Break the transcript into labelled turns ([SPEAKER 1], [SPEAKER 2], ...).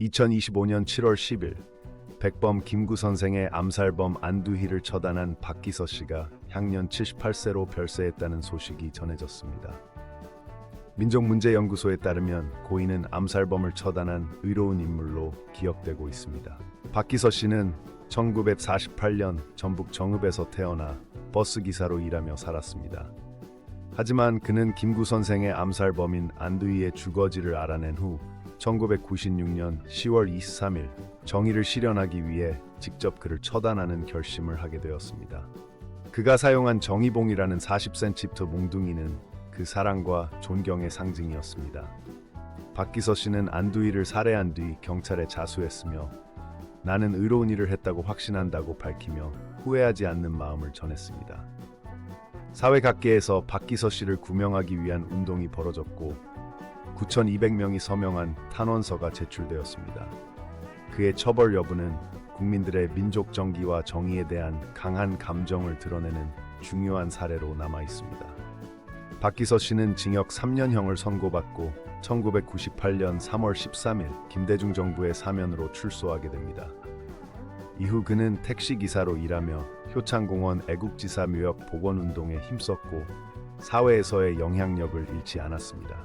[SPEAKER 1] 2025년 7월 10일 백범 김구 선생의 암살범 안두희를 처단한 박기서 씨가 향년 78세로 별세했다는 소식이 전해졌습니다. 민족문제연구소에 따르면 고인은 암살범을 처단한 의로운 인물로 기억되고 있습니다. 박기서 씨는 1948년 전북 정읍에서 태어나 버스 기사로 일하며 살았습니다. 하지만 그는 김구 선생의 암살범인 안두희의 주거지를 알아낸 후 1996년 10월 23일 정의를 실현하기 위해 직접 그를 처단하는 결심을 하게 되었습니다. 그가 사용한 정의봉이라는 40cm 몽둥이는 그 사랑과 존경의 상징이었습니다. 박기서 씨는 안두희를 살해한 뒤 경찰에 자수했으며 나는 의로운 일을 했다고 확신한다고 밝히며 후회하지 않는 마음을 전했습니다. 사회 각계에서 박기서 씨를 구명하기 위한 운동이 벌어졌고 9,200명이 서명한 탄원서가 제출되었습니다. 그의 처벌 여부는 국민들의 민족 정기와 정의에 대한 강한 감정을 드러내는 중요한 사례로 남아 있습니다. 박기서 씨는 징역 3년형을 선고받고 1998년 3월 13일 김대중 정부의 사면으로 출소하게 됩니다. 이후 그는 택시 기사로 일하며 효창공원 애국지사 묘역 복원운동에 힘썼고 사회에서의 영향력을 잃지 않았습니다.